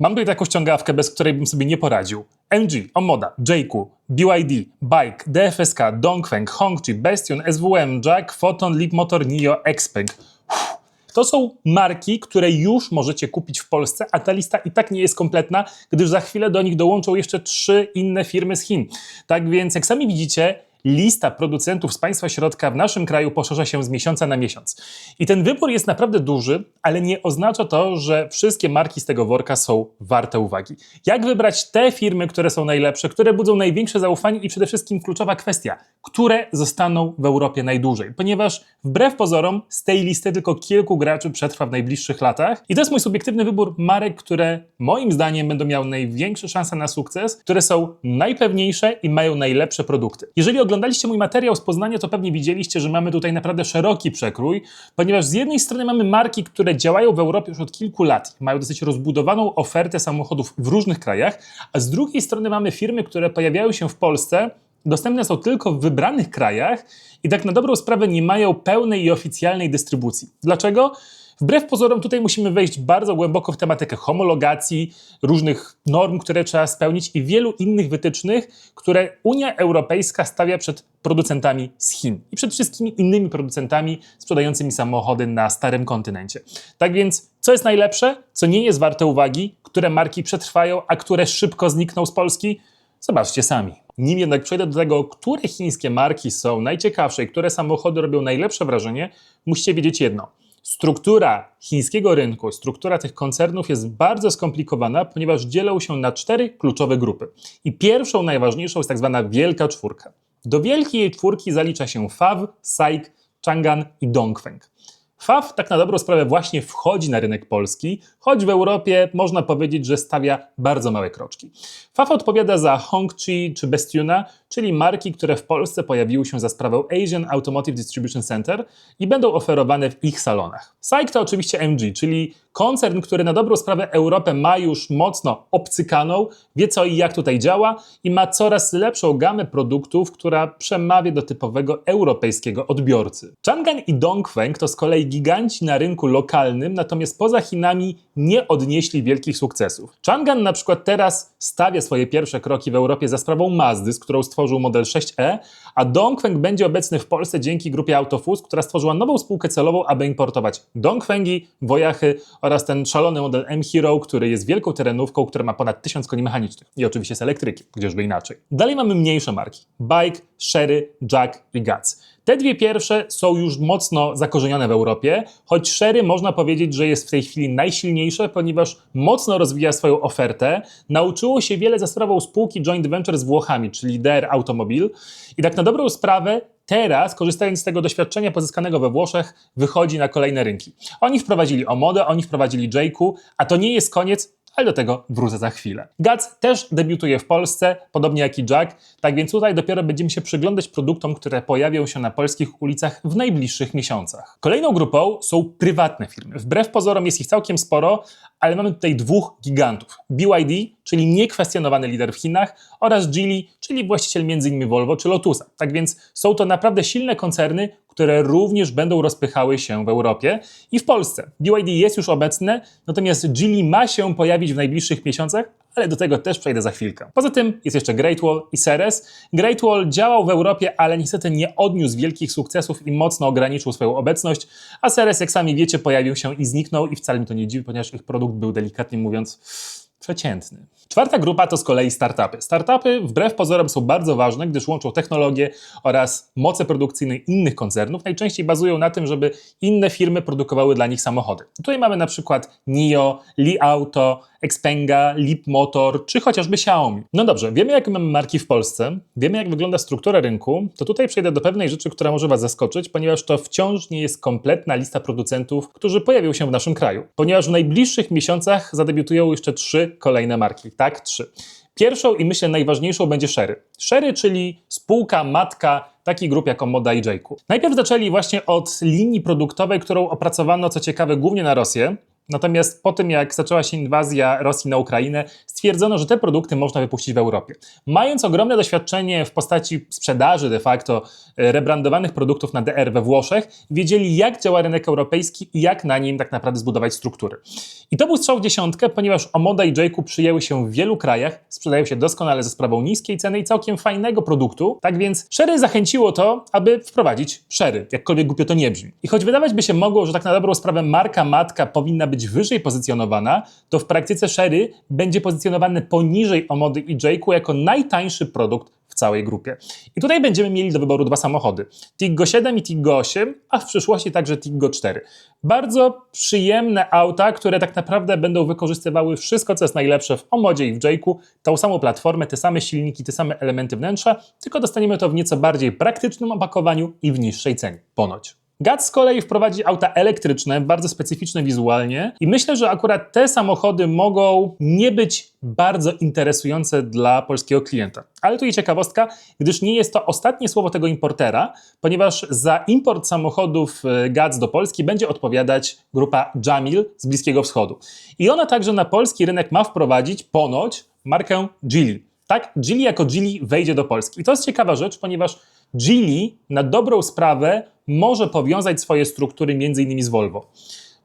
Mam tutaj taką ściągawkę, bez której bym sobie nie poradził. MG, Omoda, Jayku, BYD, Bike, DFSK, Dongfeng, Hongqi, Bastion, SWM, Jack, Photon, Leapmotor, NIO, Xpeng. To są marki, które już możecie kupić w Polsce, a ta lista i tak nie jest kompletna, gdyż za chwilę do nich dołączą jeszcze trzy inne firmy z Chin. Tak więc, jak sami widzicie, lista producentów z państwa środka w naszym kraju poszerza się z miesiąca na miesiąc. I ten wybór jest naprawdę duży, ale nie oznacza to, że wszystkie marki z tego worka są warte uwagi. Jak wybrać te firmy, które są najlepsze, które budzą największe zaufanie i przede wszystkim kluczowa kwestia, które zostaną w Europie najdłużej? Ponieważ wbrew pozorom z tej listy tylko kilku graczy przetrwa w najbliższych latach i to jest mój subiektywny wybór marek, które moim zdaniem będą miały największe szanse na sukces, które są najpewniejsze i mają najlepsze produkty. Jeżeli oglądaliście mój materiał z Poznania, to pewnie widzieliście, że mamy tutaj naprawdę szeroki przekrój, ponieważ z jednej strony mamy marki, które działają w Europie już od kilku lat, mają dosyć rozbudowaną ofertę samochodów w różnych krajach, a z drugiej strony mamy firmy, które pojawiają się w Polsce, dostępne są tylko w wybranych krajach i tak na dobrą sprawę nie mają pełnej i oficjalnej dystrybucji. Dlaczego? Wbrew pozorom tutaj musimy wejść bardzo głęboko w tematykę homologacji, różnych norm, które trzeba spełnić i wielu innych wytycznych, które Unia Europejska stawia przed producentami z Chin i przed wszystkimi innymi producentami sprzedającymi samochody na starym kontynencie. Tak więc, co jest najlepsze, co nie jest warte uwagi, które marki przetrwają, a które szybko znikną z Polski? Zobaczcie sami. Nim jednak przejdę do tego, które chińskie marki są najciekawsze i które samochody robią najlepsze wrażenie, musicie wiedzieć jedno. Struktura chińskiego rynku, struktura tych koncernów jest bardzo skomplikowana, ponieważ dzielą się na cztery kluczowe grupy. I pierwszą, najważniejszą jest tak zwana Wielka Czwórka. Do Wielkiej Czwórki zalicza się FAW, SAIC, Chang'an i Dongfeng. FAW tak na dobrą sprawę właśnie wchodzi na rynek polski, choć w Europie można powiedzieć, że stawia bardzo małe kroczki. FAW odpowiada za Hongqi czy Bestiuna, czyli marki, które w Polsce pojawiły się za sprawą Asian Automotive Distribution Center i będą oferowane w ich salonach. SAIC to oczywiście MG, czyli koncern, który na dobrą sprawę Europę ma już mocno obcykaną, wie co i jak tutaj działa i ma coraz lepszą gamę produktów, która przemawia do typowego europejskiego odbiorcy. Chang'an i Dongfeng to z kolei giganci na rynku lokalnym, natomiast poza Chinami nie odnieśli wielkich sukcesów. Chang'an na przykład teraz stawia swoje pierwsze kroki w Europie za sprawą Mazdy, z którą stworzył model 6e, a Dongfeng będzie obecny w Polsce dzięki grupie Autofus, która stworzyła nową spółkę celową, aby importować Dongfengi, Wojachy oraz ten szalony model M-Hero, który jest wielką terenówką, która ma ponad 1000 koni mechanicznych i oczywiście z elektrykiem, gdzieżby inaczej. Dalej mamy mniejsze marki. Bike, Sherry, Jack i Guts. Te dwie pierwsze są już mocno zakorzenione w Europie, choć Sherry można powiedzieć, że jest w tej chwili najsilniejsze, ponieważ mocno rozwija swoją ofertę, nauczyło się wiele za sprawą spółki joint venture z Włochami, czyli DR Automobil i tak na dobrą sprawę teraz, korzystając z tego doświadczenia pozyskanego we Włoszech, wychodzi na kolejne rynki. Oni wprowadzili Omodę, oni wprowadzili Jayku, a to nie jest koniec, ale do tego wrócę za chwilę. Guts też debiutuje w Polsce, podobnie jak i Jack, tak więc tutaj dopiero będziemy się przyglądać produktom, które pojawią się na polskich ulicach w najbliższych miesiącach. Kolejną grupą są prywatne firmy. Wbrew pozorom jest ich całkiem sporo, ale mamy tutaj dwóch gigantów. BYD, czyli niekwestionowany lider w Chinach oraz Geely, czyli właściciel m.in. Volvo czy Lotusa. Tak więc są to naprawdę silne koncerny, które również będą rozpychały się w Europie i w Polsce. BYD jest już obecne, natomiast Geely ma się pojawić w najbliższych miesiącach, ale do tego też przejdę za chwilkę. Poza tym jest jeszcze Great Wall i Ceres. Great Wall działał w Europie, ale niestety nie odniósł wielkich sukcesów i mocno ograniczył swoją obecność, a Ceres, jak sami wiecie, pojawił się i zniknął i wcale mi to nie dziwi, ponieważ ich produkt był delikatnie mówiąc przeciętny. Czwarta grupa to z kolei startupy. Startupy wbrew pozorom są bardzo ważne, gdyż łączą technologie oraz moce produkcyjne innych koncernów. Najczęściej bazują na tym, żeby inne firmy produkowały dla nich samochody. Tutaj mamy na przykład NIO, Li Auto, Xpenga, Leap Motor czy chociażby Xiaomi. No dobrze, wiemy jakie mamy marki w Polsce, wiemy jak wygląda struktura rynku, to tutaj przejdę do pewnej rzeczy, która może Was zaskoczyć, ponieważ to wciąż nie jest kompletna lista producentów, którzy pojawią się w naszym kraju. Ponieważ w najbliższych miesiącach zadebiutują jeszcze trzy kolejne marki. Tak, trzy. Pierwszą i myślę najważniejszą będzie Sherry. Sherry, czyli spółka matka takich grup jak Omoda i Jayku. Najpierw zaczęli właśnie od linii produktowej, którą opracowano, co ciekawe, głównie na Rosję. Natomiast po tym, jak zaczęła się inwazja Rosji na Ukrainę, stwierdzono, że te produkty można wypuścić w Europie. Mając ogromne doświadczenie w postaci sprzedaży de facto e, rebrandowanych produktów na DR we Włoszech, wiedzieli jak działa rynek europejski i jak na nim tak naprawdę zbudować struktury. I to był strzał w dziesiątkę, ponieważ Omoda i Jayku przyjęły się w wielu krajach, sprzedają się doskonale ze sprawą niskiej ceny i całkiem fajnego produktu, tak więc Sherry zachęciło to, aby wprowadzić Sherry, jakkolwiek głupio to nie brzmi. I choć wydawać by się mogło, że tak na dobrą sprawę marka matka powinna być wyżej pozycjonowana, to w praktyce Sherry będzie pozycjonowany poniżej Omody i Jayku jako najtańszy produkt w całej grupie. I tutaj będziemy mieli do wyboru dwa samochody: Tiggo 7 i Tiggo 8, a w przyszłości także Tiggo 4. Bardzo przyjemne auta, które tak naprawdę będą wykorzystywały wszystko, co jest najlepsze w Omodzie i w Jayku, tą samą platformę, te same silniki, te same elementy wnętrza, tylko dostaniemy to w nieco bardziej praktycznym opakowaniu i w niższej cenie. Ponoć. GAT z kolei wprowadzi auta elektryczne, bardzo specyficzne wizualnie i myślę, że akurat te samochody mogą nie być bardzo interesujące dla polskiego klienta. Ale tu i ciekawostka, gdyż nie jest to ostatnie słowo tego importera, ponieważ za import samochodów e, GAC do Polski będzie odpowiadać grupa Jamil z Bliskiego Wschodu. I ona także na polski rynek ma wprowadzić ponoć markę Geely. Tak, Geely jako Geely wejdzie do Polski. I to jest ciekawa rzecz, ponieważ Geely na dobrą sprawę może powiązać swoje struktury innymi z Volvo.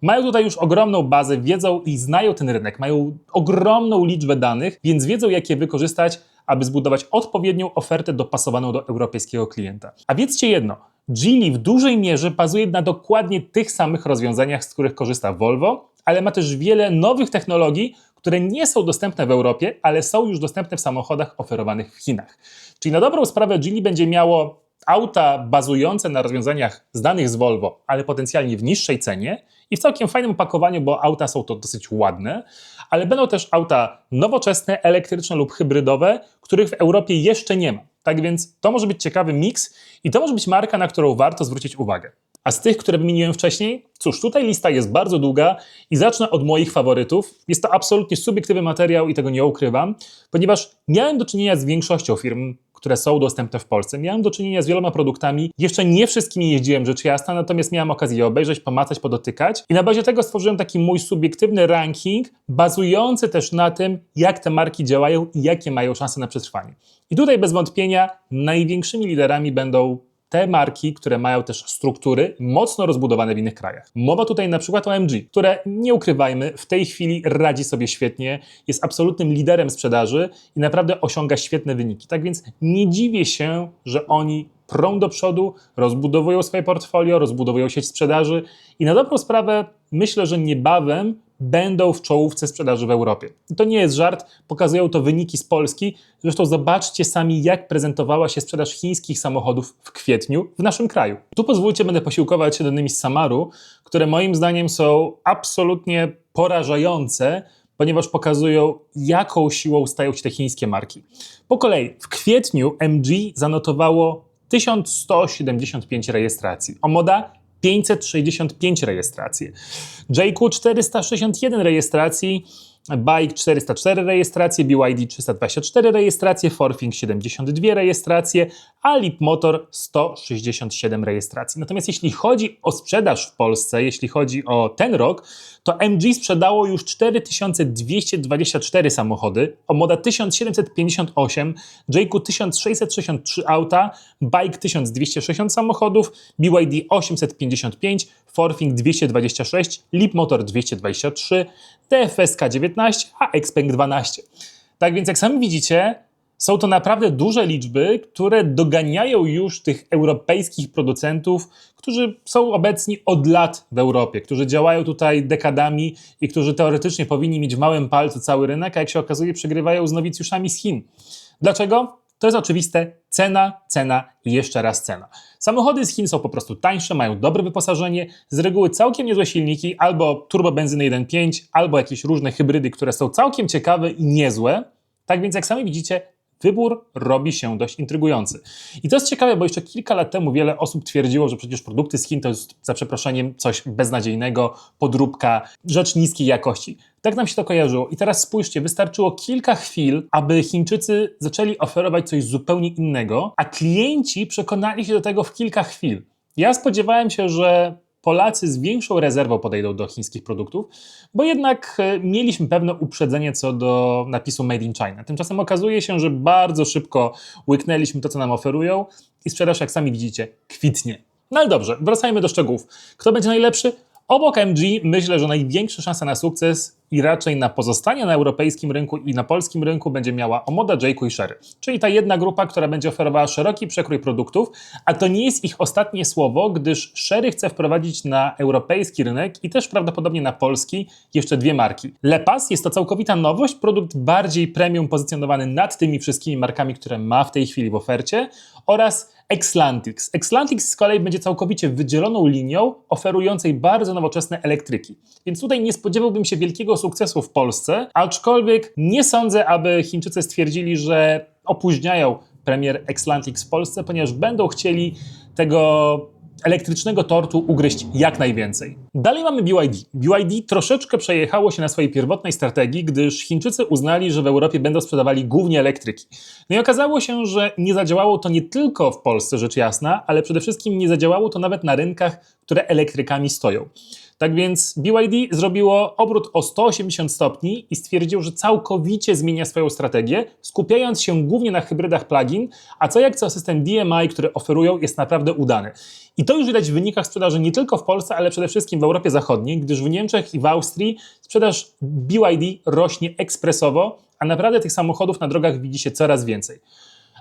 Mają tutaj już ogromną bazę, wiedzą i znają ten rynek, mają ogromną liczbę danych, więc wiedzą, jak je wykorzystać, aby zbudować odpowiednią ofertę dopasowaną do europejskiego klienta. A wiedzcie jedno, Geely w dużej mierze bazuje na dokładnie tych samych rozwiązaniach, z których korzysta Volvo, ale ma też wiele nowych technologii, które nie są dostępne w Europie, ale są już dostępne w samochodach oferowanych w Chinach. Czyli na dobrą sprawę Geely będzie miało auta bazujące na rozwiązaniach znanych z Volvo, ale potencjalnie w niższej cenie i w całkiem fajnym opakowaniu, bo auta są to dosyć ładne, ale będą też auta nowoczesne, elektryczne lub hybrydowe, których w Europie jeszcze nie ma. Tak więc to może być ciekawy miks i to może być marka, na którą warto zwrócić uwagę. A z tych, które wymieniłem wcześniej, cóż, tutaj lista jest bardzo długa i zacznę od moich faworytów. Jest to absolutnie subiektywny materiał i tego nie ukrywam, ponieważ miałem do czynienia z większością firm, które są dostępne w Polsce. Miałem do czynienia z wieloma produktami. Jeszcze nie wszystkimi jeździłem, rzecz jasna, natomiast miałem okazję je obejrzeć, pomacać, podotykać. I na bazie tego stworzyłem taki mój subiektywny ranking, bazujący też na tym, jak te marki działają i jakie mają szanse na przetrwanie. I tutaj bez wątpienia największymi liderami będą te marki, które mają też struktury mocno rozbudowane w innych krajach. Mowa tutaj na przykład o MG, które nie ukrywajmy, w tej chwili radzi sobie świetnie, jest absolutnym liderem sprzedaży i naprawdę osiąga świetne wyniki. Tak więc nie dziwię się, że oni prą do przodu, rozbudowują swoje portfolio, rozbudowują sieć sprzedaży i na dobrą sprawę myślę, że niebawem będą w czołówce sprzedaży w Europie. I to nie jest żart, pokazują to wyniki z Polski. Zresztą zobaczcie sami, jak prezentowała się sprzedaż chińskich samochodów w kwietniu w naszym kraju. Tu pozwólcie, będę posiłkować się danymi z Samaru, które moim zdaniem są absolutnie porażające, ponieważ pokazują, jaką siłą stają się te chińskie marki. Po kolei, w kwietniu MG zanotowało 1175 rejestracji. Omoda 565 rejestracji. JQ 461 rejestracji, Bike 404 rejestracje, BYD 324 rejestracje, Forfing 72 rejestracje, a Lip Motor 167 rejestracji. Natomiast jeśli chodzi o sprzedaż w Polsce, jeśli chodzi o ten rok, to MG sprzedało już 4224 samochody, Omoda 1758, JQ 1663 auta, Bike 1260 samochodów, BYD 855, Forfing 226, Lip Motor 223, TFSK 19, a Xpeng 12. Tak więc jak sami widzicie, są to naprawdę duże liczby, które doganiają już tych europejskich producentów, którzy są obecni od lat w Europie, którzy działają tutaj dekadami i którzy teoretycznie powinni mieć w małym palcu cały rynek, a jak się okazuje, przegrywają z nowicjuszami z Chin. Dlaczego? To jest oczywiste cena, cena i jeszcze raz cena. Samochody z Chin są po prostu tańsze, mają dobre wyposażenie, z reguły całkiem niezłe silniki, albo turbobenzyny 1.5, albo jakieś różne hybrydy, które są całkiem ciekawe i niezłe. Tak więc, jak sami widzicie, wybór robi się dość intrygujący. I to jest ciekawe, bo jeszcze kilka lat temu wiele osób twierdziło, że przecież produkty z Chin to jest za przeproszeniem coś beznadziejnego, podróbka, rzecz niskiej jakości. Tak nam się to kojarzyło. I teraz spójrzcie, wystarczyło kilka chwil, aby Chińczycy zaczęli oferować coś zupełnie innego, a klienci przekonali się do tego w kilka chwil. Ja spodziewałem się, że Polacy z większą rezerwą podejdą do chińskich produktów, bo jednak e, mieliśmy pewne uprzedzenie co do napisu Made in China. Tymczasem okazuje się, że bardzo szybko łyknęliśmy to, co nam oferują i sprzedaż, jak sami widzicie, kwitnie. No ale dobrze, wracajmy do szczegółów. Kto będzie najlepszy? Obok MG myślę, że największe szanse na sukces i raczej na pozostanie na europejskim rynku i na polskim rynku będzie miała Omoda, Jayku i Sherry. Czyli ta jedna grupa, która będzie oferowała szeroki przekrój produktów, a to nie jest ich ostatnie słowo, gdyż Sherry chce wprowadzić na europejski rynek i też prawdopodobnie na polski jeszcze dwie marki. Lepas jest to całkowita nowość, produkt bardziej premium pozycjonowany nad tymi wszystkimi markami, które ma w tej chwili w ofercie oraz Exlantix. Exlantix z kolei będzie całkowicie wydzieloną linią oferującej bardzo nowoczesne elektryki. Więc tutaj nie spodziewałbym się wielkiego sukcesu w Polsce, aczkolwiek nie sądzę, aby Chińczycy stwierdzili, że opóźniają premier Exlantix w Polsce, ponieważ będą chcieli tego elektrycznego tortu ugryźć jak najwięcej. Dalej mamy BYD. BYD troszeczkę przejechało się na swojej pierwotnej strategii, gdyż Chińczycy uznali, że w Europie będą sprzedawali głównie elektryki. No i okazało się, że nie zadziałało to nie tylko w Polsce, rzecz jasna, ale przede wszystkim nie zadziałało to nawet na rynkach, które elektrykami stoją. Tak więc BYD zrobiło obrót o 180 stopni i stwierdził, że całkowicie zmienia swoją strategię, skupiając się głównie na hybrydach plug-in, a co jak co system DMI, który oferują, jest naprawdę udany. I to już widać w wynikach sprzedaży nie tylko w Polsce, ale przede wszystkim w Europie Zachodniej, gdyż w Niemczech i w Austrii sprzedaż BYD rośnie ekspresowo, a naprawdę tych samochodów na drogach widzi się coraz więcej.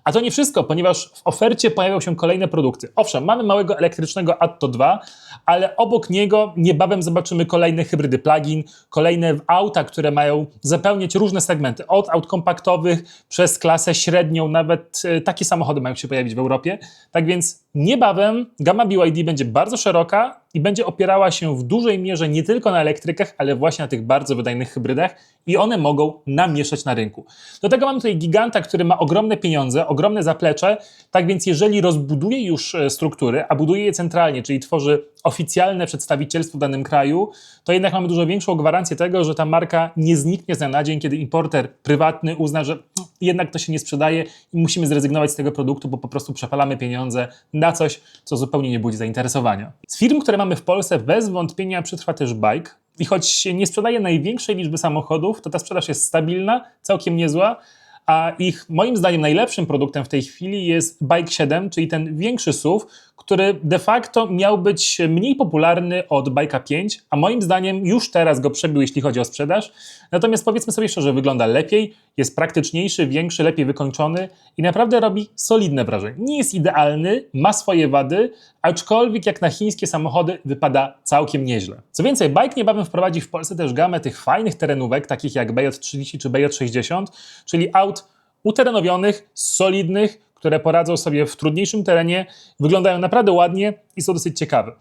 A to nie wszystko, ponieważ w ofercie pojawią się kolejne produkty. Owszem, mamy małego elektrycznego Atto 2, ale obok niego niebawem zobaczymy kolejne hybrydy plug-in, kolejne auta, które mają zapełniać różne segmenty, od aut kompaktowych przez klasę średnią, nawet e, takie samochody mają się pojawić w Europie. Tak więc niebawem gama BYD będzie bardzo szeroka i będzie opierała się w dużej mierze nie tylko na elektrykach, ale właśnie na tych bardzo wydajnych hybrydach i one mogą namieszać na rynku. Do tego mamy tutaj giganta, który ma ogromne pieniądze, ogromne zaplecze, tak więc jeżeli rozbuduje już e, struktury, a buduje je centralnie, czyli tworzy oficjalne przedstawicielstwo w danym kraju, to jednak mamy dużo większą gwarancję tego, że ta marka nie zniknie z dnia na dzień, kiedy importer prywatny uzna, że jednak to się nie sprzedaje i musimy zrezygnować z tego produktu, bo po prostu przepalamy pieniądze na coś, co zupełnie nie budzi zainteresowania. Z firm, które mamy w Polsce, bez wątpienia przetrwa też Bike. I choć nie sprzedaje największej liczby samochodów, to ta sprzedaż jest stabilna, całkiem niezła, a ich moim zdaniem najlepszym produktem w tej chwili jest Bike 7, czyli ten większy SUV, który de facto miał być mniej popularny od Bajka 5, a moim zdaniem już teraz go przebił, jeśli chodzi o sprzedaż. Natomiast powiedzmy sobie szczerze, wygląda lepiej, jest praktyczniejszy, większy, lepiej wykończony i naprawdę robi solidne wrażenie. Nie jest idealny, ma swoje wady, aczkolwiek jak na chińskie samochody wypada całkiem nieźle. Co więcej, Bike niebawem wprowadzi w Polsce też gamę tych fajnych terenówek, takich jak BJ30 czy BJ60, czyli aut uterenowionych, solidnych, które poradzą sobie w trudniejszym terenie, wyglądają naprawdę ładnie i są dosyć ciekawe.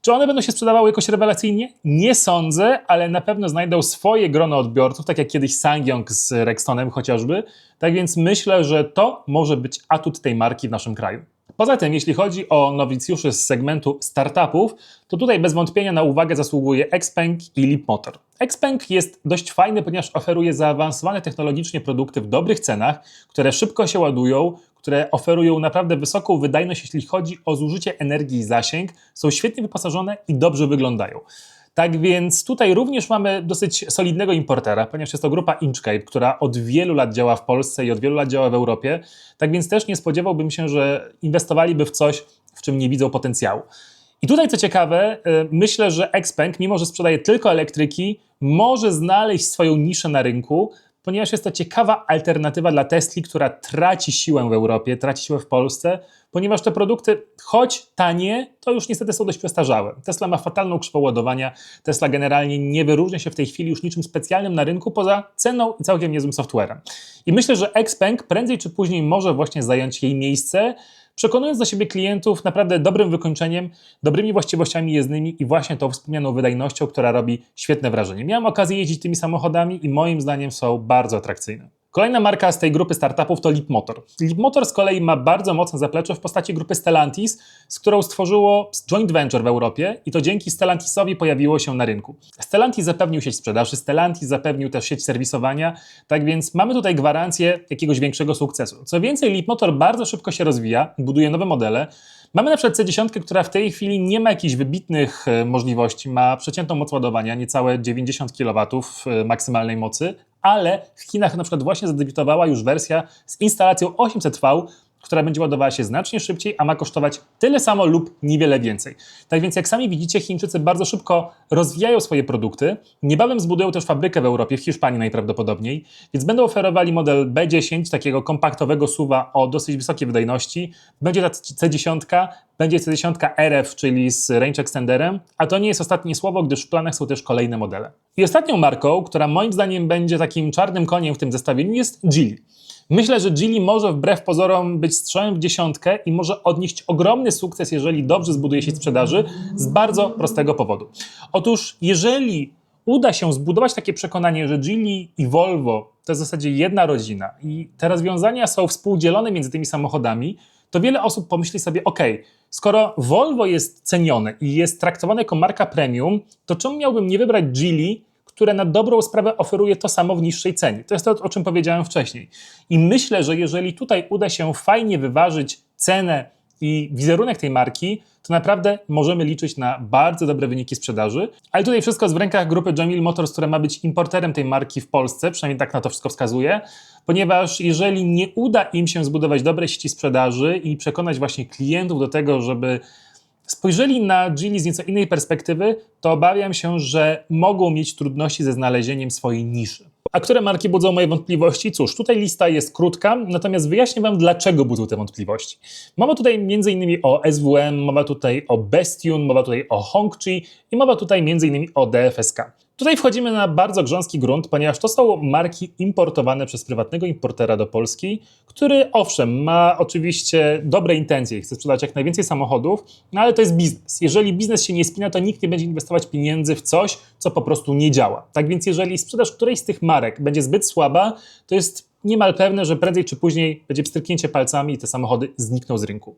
Czy one będą się sprzedawały jakoś rewelacyjnie? Nie sądzę, ale na pewno znajdą swoje grono odbiorców, tak jak kiedyś Sangyong z Rextonem chociażby. Tak więc myślę, że to może być atut tej marki w naszym kraju. Poza tym, jeśli chodzi o nowicjuszy z segmentu startupów, to tutaj bez wątpienia na uwagę zasługuje Xpeng i Leapmotor. Xpeng jest dość fajny, ponieważ oferuje zaawansowane technologicznie produkty w dobrych cenach, które szybko się ładują, które oferują naprawdę wysoką wydajność, jeśli chodzi o zużycie energii i zasięg, są świetnie wyposażone i dobrze wyglądają. Tak więc tutaj również mamy dosyć solidnego importera, ponieważ jest to grupa Inchcape, która od wielu lat działa w Polsce i od wielu lat działa w Europie. Tak więc też nie spodziewałbym się, że inwestowaliby w coś, w czym nie widzą potencjału. I tutaj co ciekawe, y, myślę, że Xpeng, mimo że sprzedaje tylko elektryki, może znaleźć swoją niszę na rynku, ponieważ jest to ciekawa alternatywa dla Tesli, która traci siłę w Europie, traci siłę w Polsce, ponieważ te produkty, choć tanie, to już niestety są dość przestarzałe. Tesla ma fatalną krzywą ładowania, Tesla generalnie nie wyróżnia się w tej chwili już niczym specjalnym na rynku poza ceną i całkiem niezłym softwarem. I myślę, że Xpeng prędzej czy później może właśnie zająć jej miejsce, przekonując do siebie klientów naprawdę dobrym wykończeniem, dobrymi właściwościami jezdnymi i właśnie tą wspomnianą wydajnością, która robi świetne wrażenie. Miałem okazję jeździć tymi samochodami i moim zdaniem są bardzo atrakcyjne. Kolejna marka z tej grupy startupów to Leapmotor. Leapmotor z kolei ma bardzo mocne zaplecze w postaci grupy Stellantis, z którą stworzyło joint venture w Europie i to dzięki Stellantisowi pojawiło się na rynku. Stellantis zapewnił sieć sprzedaży, Stellantis zapewnił też sieć serwisowania, tak więc mamy tutaj gwarancję jakiegoś większego sukcesu. Co więcej, Leapmotor bardzo szybko się rozwija, buduje nowe modele. Mamy na przykład C10, która w tej chwili nie ma jakichś wybitnych e, możliwości, ma przeciętną moc ładowania, niecałe 90 kW e, maksymalnej mocy, ale w Chinach na przykład właśnie zadebiutowała już wersja z instalacją 800V, która będzie ładowała się znacznie szybciej, a ma kosztować tyle samo lub niewiele więcej. Tak więc, jak sami widzicie, Chińczycy bardzo szybko rozwijają swoje produkty. Niebawem zbudują też fabrykę w Europie, w Hiszpanii najprawdopodobniej, więc będą oferowali model B10, takiego kompaktowego suwa o dosyć wysokiej wydajności. Będzie ta C10, będzie C10 RF, czyli z range extenderem, a to nie jest ostatnie słowo, gdyż w planach są też kolejne modele. I ostatnią marką, która moim zdaniem będzie takim czarnym koniem w tym zestawieniu jest Geely. Myślę, że Geely może wbrew pozorom być strzałem w dziesiątkę i może odnieść ogromny sukces, jeżeli dobrze zbuduje się sprzedaży, z bardzo prostego powodu. Otóż, jeżeli uda się zbudować takie przekonanie, że Geely i Volvo to jest w zasadzie jedna rodzina i te rozwiązania są współdzielone między tymi samochodami, to wiele osób pomyśli sobie, ok, skoro Volvo jest cenione i jest traktowane jako marka premium, to czemu miałbym nie wybrać Geely, które na dobrą sprawę oferuje to samo w niższej cenie. To jest to, o czym powiedziałem wcześniej. I myślę, że jeżeli tutaj uda się fajnie wyważyć cenę i wizerunek tej marki, to naprawdę możemy liczyć na bardzo dobre wyniki sprzedaży. Ale tutaj wszystko jest w rękach grupy Jamil Motors, która ma być importerem tej marki w Polsce, przynajmniej tak na to wszystko wskazuje, ponieważ jeżeli nie uda im się zbudować dobrej sieci sprzedaży i przekonać właśnie klientów do tego, żeby spojrzeli na Geely z nieco innej perspektywy, to obawiam się, że mogą mieć trudności ze znalezieniem swojej niszy. A które marki budzą moje wątpliwości? Cóż, tutaj lista jest krótka, natomiast wyjaśnię Wam, dlaczego budzą te wątpliwości. Mowa tutaj m.in. o SWM, mowa tutaj o Bestune, mowa tutaj o Hongqi i mowa tutaj m.in. o DFSK. Tutaj wchodzimy na bardzo grząski grunt, ponieważ to są marki importowane przez prywatnego importera do Polski, który owszem, ma oczywiście dobre intencje i chce sprzedać jak najwięcej samochodów, no ale to jest biznes. Jeżeli biznes się nie spina, to nikt nie będzie inwestować pieniędzy w coś, co po prostu nie działa. Tak więc jeżeli sprzedaż którejś z tych marek będzie zbyt słaba, to jest niemal pewne, że prędzej czy później będzie pstryknięcie palcami i te samochody znikną z rynku.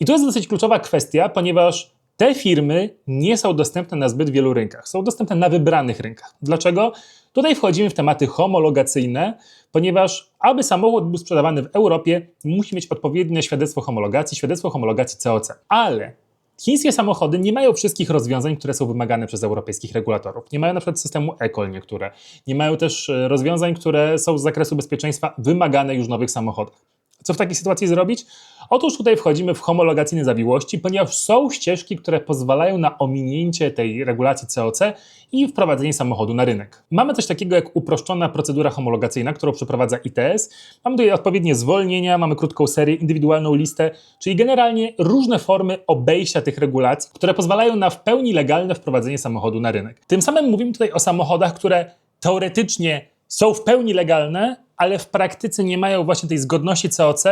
I to jest dosyć kluczowa kwestia, ponieważ te firmy nie są dostępne na zbyt wielu rynkach. Są dostępne na wybranych rynkach. Dlaczego? Tutaj wchodzimy w tematy homologacyjne, ponieważ aby samochód był sprzedawany w Europie, musi mieć odpowiednie świadectwo homologacji, świadectwo homologacji COC. Ale Chińskie samochody nie mają wszystkich rozwiązań, które są wymagane przez europejskich regulatorów. Nie mają na przykład systemu ECOL niektóre. Nie mają też e, rozwiązań, które są z zakresu bezpieczeństwa wymagane już w nowych samochodach. Co w takiej sytuacji zrobić? Otóż tutaj wchodzimy w homologacyjne zawiłości, ponieważ są ścieżki, które pozwalają na ominięcie tej regulacji COC i wprowadzenie samochodu na rynek. Mamy coś takiego jak uproszczona procedura homologacyjna, którą przeprowadza ITS. Mamy tutaj odpowiednie zwolnienia, mamy krótką serię, indywidualną listę, czyli generalnie różne formy obejścia tych regulacji, które pozwalają na w pełni legalne wprowadzenie samochodu na rynek. Tym samym mówimy tutaj o samochodach, które teoretycznie są w pełni legalne, ale w praktyce nie mają właśnie tej zgodności COC,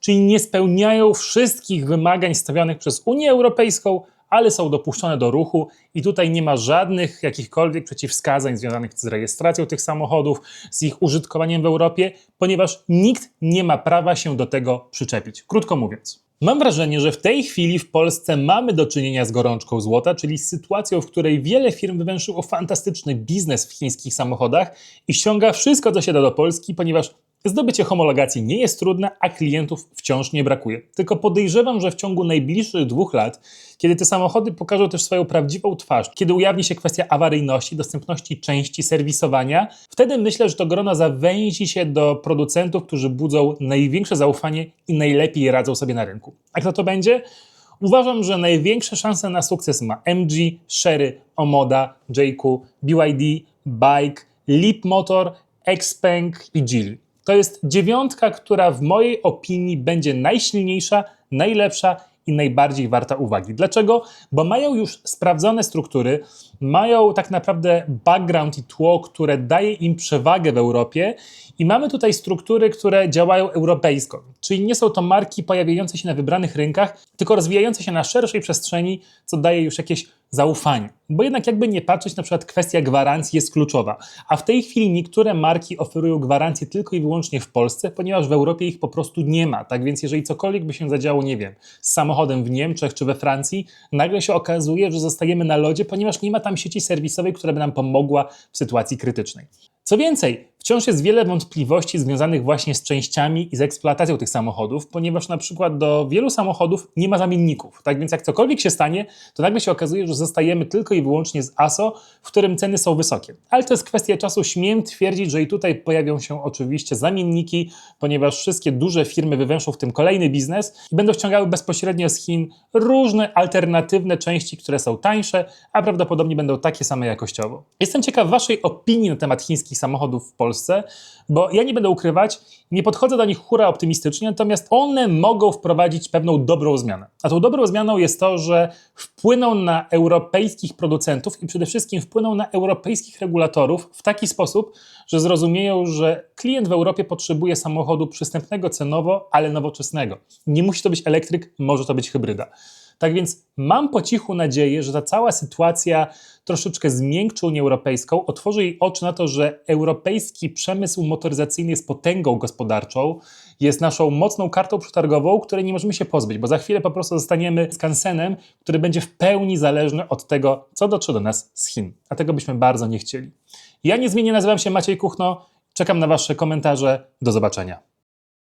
czyli nie spełniają wszystkich wymagań stawianych przez Unię Europejską, ale są dopuszczone do ruchu i tutaj nie ma żadnych jakichkolwiek przeciwwskazań związanych z rejestracją tych samochodów, z ich użytkowaniem w Europie, ponieważ nikt nie ma prawa się do tego przyczepić. Krótko mówiąc. Mam wrażenie, że w tej chwili w Polsce mamy do czynienia z gorączką złota, czyli z sytuacją, w której wiele firm wywęszyło fantastyczny biznes w chińskich samochodach i ściąga wszystko, co się da do Polski, ponieważ Zdobycie homologacji nie jest trudne, a klientów wciąż nie brakuje. Tylko podejrzewam, że w ciągu najbliższych dwóch lat, kiedy te samochody pokażą też swoją prawdziwą twarz, kiedy ujawni się kwestia awaryjności, dostępności części, serwisowania, wtedy myślę, że to grono zawęzi się do producentów, którzy budzą największe zaufanie i najlepiej radzą sobie na rynku. A kto to będzie? Uważam, że największe szanse na sukces ma MG, Sherry, Omoda, JQ, BYD, Bike, Leap Motor, Xpeng i Geely. To jest dziewiątka, która w mojej opinii będzie najsilniejsza, najlepsza i najbardziej warta uwagi. Dlaczego? Bo mają już sprawdzone struktury, mają tak naprawdę background i tło, które daje im przewagę w Europie i mamy tutaj struktury, które działają europejsko. Czyli nie są to marki pojawiające się na wybranych rynkach, tylko rozwijające się na szerszej przestrzeni, co daje już jakieś zaufanie. Bo jednak jakby nie patrzeć, na przykład kwestia gwarancji jest kluczowa. A w tej chwili niektóre marki oferują gwarancje tylko i wyłącznie w Polsce, ponieważ w Europie ich po prostu nie ma. Tak więc jeżeli cokolwiek by się zadziało, nie wiem, z samochodem w Niemczech czy we Francji, nagle się okazuje, że zostajemy na lodzie, ponieważ nie ma tam sieci serwisowej, która by nam pomogła w sytuacji krytycznej. Co więcej, Wciąż jest wiele wątpliwości związanych właśnie z częściami i z eksploatacją tych samochodów, ponieważ na przykład do wielu samochodów nie ma zamienników. Tak więc jak cokolwiek się stanie, to nagle się okazuje, że zostajemy tylko i wyłącznie z ASO, w którym ceny są wysokie. Ale to jest kwestia czasu. Śmiem twierdzić, że i tutaj pojawią się oczywiście zamienniki, ponieważ wszystkie duże firmy wywęszą w tym kolejny biznes i będą ściągały bezpośrednio z Chin różne alternatywne części, które są tańsze, a prawdopodobnie będą takie same jakościowo. Jestem ciekaw Waszej opinii na temat chińskich samochodów w Polsce, bo ja nie będę ukrywać, nie podchodzę do nich hura optymistycznie, natomiast one mogą wprowadzić pewną dobrą zmianę. A tą dobrą zmianą jest to, że wpłyną na europejskich producentów i przede wszystkim wpłyną na europejskich regulatorów w taki sposób, że zrozumieją, że klient w Europie potrzebuje samochodu przystępnego cenowo, ale nowoczesnego. Nie musi to być elektryk, może to być hybryda. Tak więc mam po cichu nadzieję, że ta cała sytuacja troszeczkę zmiękczy Unię Europejską, otworzy jej oczy na to, że europejski przemysł motoryzacyjny jest potęgą gospodarczą, jest naszą mocną kartą przetargową, której nie możemy się pozbyć, bo za chwilę po prostu zostaniemy skansenem, który będzie w pełni zależny od tego, co dotrze do nas z Chin. A tego byśmy bardzo nie chcieli. Ja niezmiennie nazywam się Maciej Kuchno, czekam na Wasze komentarze. Do zobaczenia.